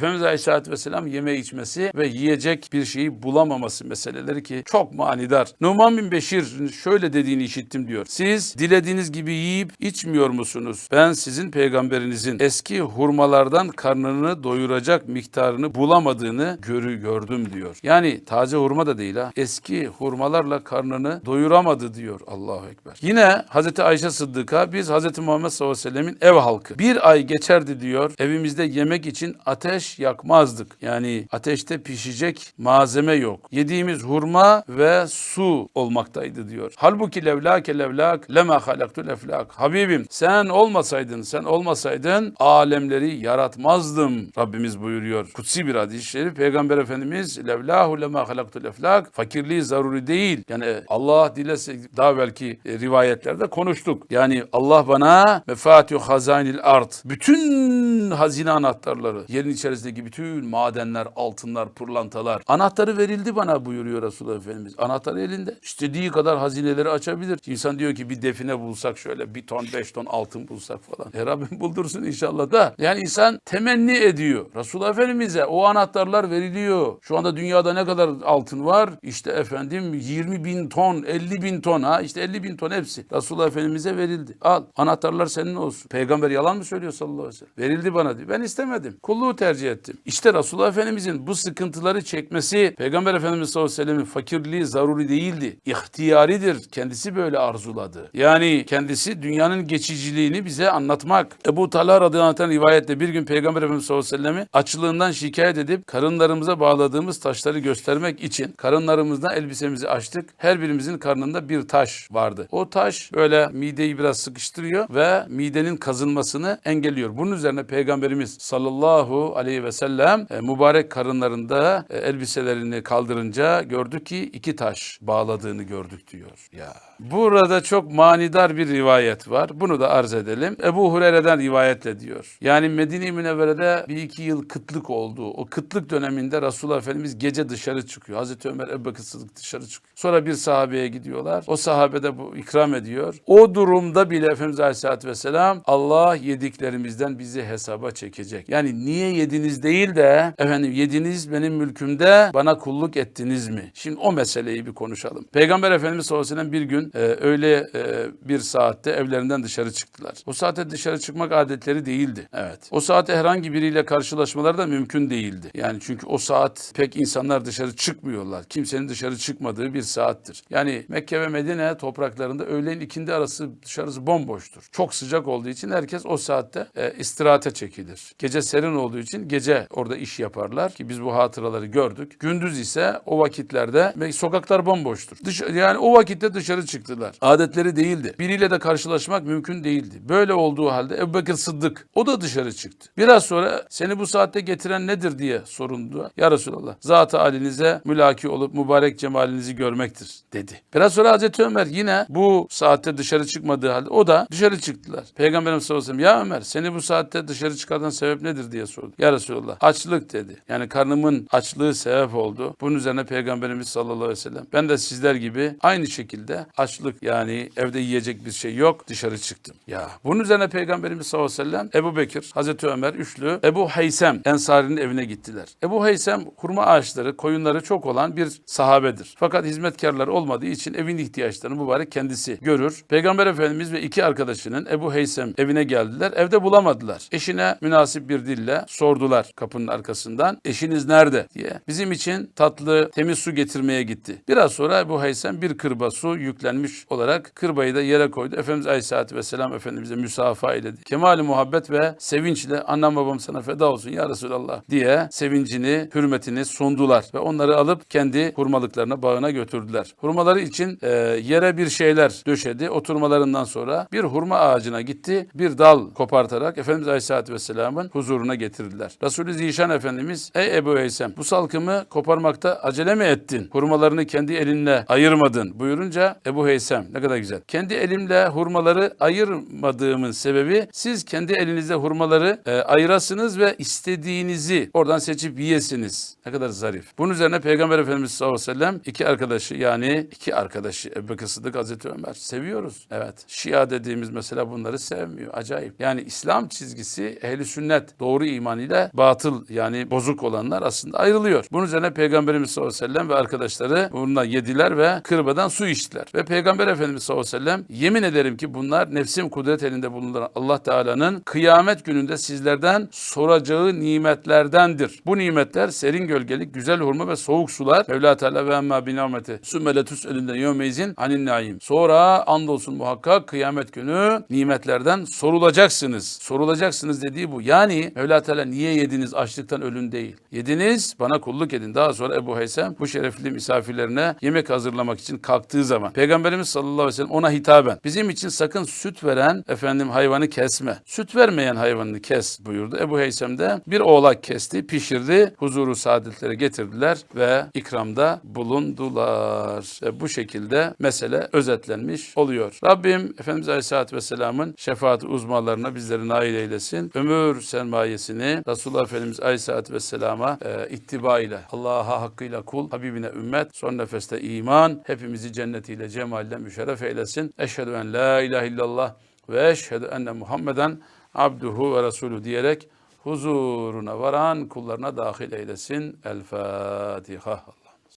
Efendimiz Aleyhisselatü Vesselam yeme içmesi ve yiyecek bir şeyi bulamaması meseleleri ki çok manidar. Numan bin Beşir şöyle dediğini işittim diyor. Siz dilediğiniz gibi yiyip içmiyor musunuz? Ben sizin peygamberinizin eski hurmalardan karnını doyuracak miktarını bulamadığını görü gördüm diyor. Yani taze hurma da değil ha. Eski hurmalarla karnını doyuramadı diyor Allahu Ekber. Yine Hazreti Ayşe Sıddık'a biz Hazreti Muhammed sallallahu aleyhi ve sellemin ev halkı. Bir ay geçerdi diyor. Evimizde yemek için ateş yakmazdık. Yani ateşte pişecek malzeme yok. Yediğimiz hurma ve su olmaktaydı diyor. Halbuki levlake levlak lema halaktul eflak. Habibim sen olmasaydın sen olmasaydın alemleri yaratmazdım. Rabbimiz buyuruyor. Kutsi bir hadis-i şerif. Peygamber Efendimiz levlahu lema halaktul eflak. Fakirliği zaruri değil. Yani Allah dilese daha belki e, rivayetlerde konuştuk. Yani Allah bana mefatihu hazainil art. Bütün hazine anahtarları, yerin içerisindeki bütün madenler, altınlar, pırlantalar. Anahtarı verildi bana buyuruyor Resulullah Efendimiz. Anahtar elinde. İstediği kadar hazineleri açabilir. İnsan diyor ki bir define bulsak şöyle bir ton, beş ton altın bulsak falan. E Rabbim buldursun inşallah da. Yani insan temenni ediyor. Resulullah Efendimiz'e o anahtarlar veriliyor. Şu anda dünyada ne kadar altın var? İşte efendim 20 bin ton, 50 bin ton ha. İşte 50 bin ton hepsi. Resulullah Efendimiz'e verildi. Al anahtarlar senin olsun. Peygamber yalan mı söylüyor sallallahu aleyhi ve sellem? Verildi bana diyor. Ben istemedim. Kulluğu tercih ettim. İşte Resulullah Efendimiz'in bu sıkıntıları çekmesi Peygamber Efendimiz sallallahu aleyhi ve sellemin fakirliği zaruri değildi. İhtiyaridir. Kendisi böyle arzuladı. Yani kendisi dünyanın geçiciliğini bize anlatmak. Ebu Talha radıyallahu anh rivayette bir gün Peygamber Efendimiz sallallahu aleyhi ve sellem'i açlığından şikayet edip karınlarımıza bağladığımız taşları göstermek için karınlarımızdan elbisemizi açtık. Her birimizin karnında bir taş vardı. O taş böyle mideyi biraz sıkıştırıyor ve midenin kazınmasını engelliyor. Bunun üzerine Peygamberimiz sallallahu aleyhi ve sellem e, mübarek karınlarında e, elbiselerini kaldırınca gördük ki iki taş bağladığını gördük diyor. Ya burada çok manidar bir rivayet var. Bunu da arz edelim. Ebu Hureyre'den rivayetle diyor. Yani Medine-i Münevvere'de bir iki yıl kıtlık oldu. O kıtlık döneminde Resulullah Efendimiz gece dışarı çıkıyor. Hazreti Ömer Ebu Bekir Sıddık dışarı çıkıyor. Sonra bir sahabeye gidiyorlar. O sahabe de bu ikram ediyor. O durumda bile Efendimiz Aleyhisselatü Vesselam Allah yediklerimizden bizi hesaba çekecek. Yani niye yediniz değil de efendim yediniz benim mülkümde bana kulluk ettiniz mi? Şimdi o meseleyi bir konuşalım. Peygamber Efendimiz sallallahu aleyhi ve sellem bir gün e, öyle e, bir saatte evlerinden dışarı çıktılar. O saatte dışarı çıkmak adetleri değildi. Evet. O saatte herhangi biriyle karşılaşmaları da mümkün değildi. Yani çünkü o saat pek insanlar dışarı çıkmıyorlar. Kimsenin dışarı çıkmadığı bir saattir. Yani Mekke ve Medine topraklarında öğleyin ikindi arası dışarısı bomboştur. Çok sıcak olduğu için herkes o saatte e, istirahate çekilir. Gece serin olduğu için gece orada iş yaparlar ki biz bu hatıraları gördük. Gündüz ise o vakitlerde sokaklar bomboştur. Dış, yani o vakitte dışarı çıktılar. Adetleri değildi. Biriyle de karşılaşmak mümkün değildi. Böyle olduğu halde Ebu Bekir Sıddık o da dışarı çıktı. Biraz sonra seni bu saatte getiren nedir diye sorundu. Ya Resulallah zat-ı halinize mülaki olup mübarek cemalinizi görmektir dedi. Biraz sonra Hazreti Ömer yine bu saatte dışarı çıkmadığı halde o da dışarı çıktılar. Peygamberimiz sallallahu aleyhi ve sellem ya Ömer seni bu saatte dışarı çıkartan sebep nedir diye sordu. Ya açlık dedi. Yani karnımın açlığı sebep oldu. Bunun üzerine Peygamberimiz sallallahu aleyhi ve sellem ben de sizler gibi aynı şekilde açlık yani evde yiyecek bir şey yok dışarı çıktım. Ya bunun üzerine Peygamberimiz sallallahu aleyhi ve sellem Ebu Bekir, Hazreti Ömer üçlü Ebu Heysem Ensari'nin evine gittiler. Ebu Heysem hurma ağaçları, koyunları çok olan bir sahabedir. Fakat hizmetkarlar olmadığı için evin ihtiyaçlarını mübarek kendisi görür. Peygamber Efendimiz ve iki arkadaşının Ebu Heysem evine geldiler. Evde bulamadılar. Eşine münasip bir dille sordular kapının arkasından. Eşiniz nerede diye. Bizim için tatlı, temiz su getirmeye gitti. Biraz sonra Ebu Heysem bir kırba su yüklenmiş olarak kırbayı da yere koydu. Efendimiz Aleyhisselatü Vesselam Efendimiz'e müsafa eyledi. Kemali muhabbet ve sevinçle annem babam sana feda olsun ya Resulallah diye sevincini, hürmetini sundular. Ve onları alıp kendi hurmalıklarına, bağına götürdüler. Hurmaları için e, yere bir şeyler döşedi. Oturmalarından sonra bir hurma ağacına gitti. Bir dal kopartarak Efendimiz Aleyhisselatü Vesselam'ın huzuruna getirdiler. Resulü Zişan Efendimiz ey Ebu Heysem bu salkımı koparmakta acele mi ettin? Hurmalarını kendi elinle ayırmadın buyurunca Ebu Heysem ne kadar güzel. Kendi elimle hurmaları ayırmadığımın sebebi siz kendi elinizle hurmaları e, ayırasınız ve istediğinizi oradan seçip yiyesiniz. Ne kadar zarif. Bunun üzerine Peygamber Efendimiz sallallahu aleyhi ve sellem iki arkadaşı yani iki arkadaşı Ebu Sıddık Hazreti Ömer seviyoruz. Evet. Şia dediğimiz mesela bunları sevmiyor. Acayip. Yani İslam çizgisi ehli sünnet doğru iman ile batıl yani bozuk olanlar aslında ayrılıyor. Bunun üzerine Peygamberimiz sallallahu aleyhi ve sellem ve arkadaşları bununla yediler ve kırbadan su içtiler. Ve Peygamber Efendimiz sallallahu aleyhi ve sellem yemin ederim ki bunlar nefsim kudret elinde bulunan Allah Teala'nın kıyamet gününde sizlerden soracağı nimetlerdendir. Bu nimetler serin gölgelik, güzel hurma ve soğuk sular. Mevla Teala ve emma bi nimeti sümmeletus elinden yevmeyzin anin naim. Sonra andolsun muhakkak kıyamet günü nimetlerden sorulacaksınız. Sorulacaksınız dediği bu. Yani Mevla Teala niye yediniz açlıktan ölün değil. Yediniz bana kulluk edin. Daha sonra Ebu Heysem bu şerefli misafirlerine yemek hazırlamak için kalktığı zaman Peygamberimiz sallallahu aleyhi ve sellem ona hitaben bizim için sakın süt veren efendim hayvanı kesme. Süt vermeyen hayvanını kes buyurdu. Ebu Heysem de bir oğlak kesti, pişirdi, huzuru saadetlere getirdiler ve ikramda bulundular. Ve bu şekilde mesele özetlenmiş oluyor. Rabbim Efendimiz Aleyhisselatü Vesselam'ın şefaat uzmalarına bizleri nail eylesin. Ömür sermayesini Resulullah Efendimiz Aleyhisselatü Vesselam'a e, ittiba ile Allah'a hakkıyla kul, Habibine ümmet, son nefeste iman, hepimizi cennetiyle, cemalle müşerref eylesin. Eşhedü en la ilahe illallah ve eşhedü enne Muhammeden abduhu ve resulü diyerek huzuruna varan kullarına dahil eylesin. El Fatiha.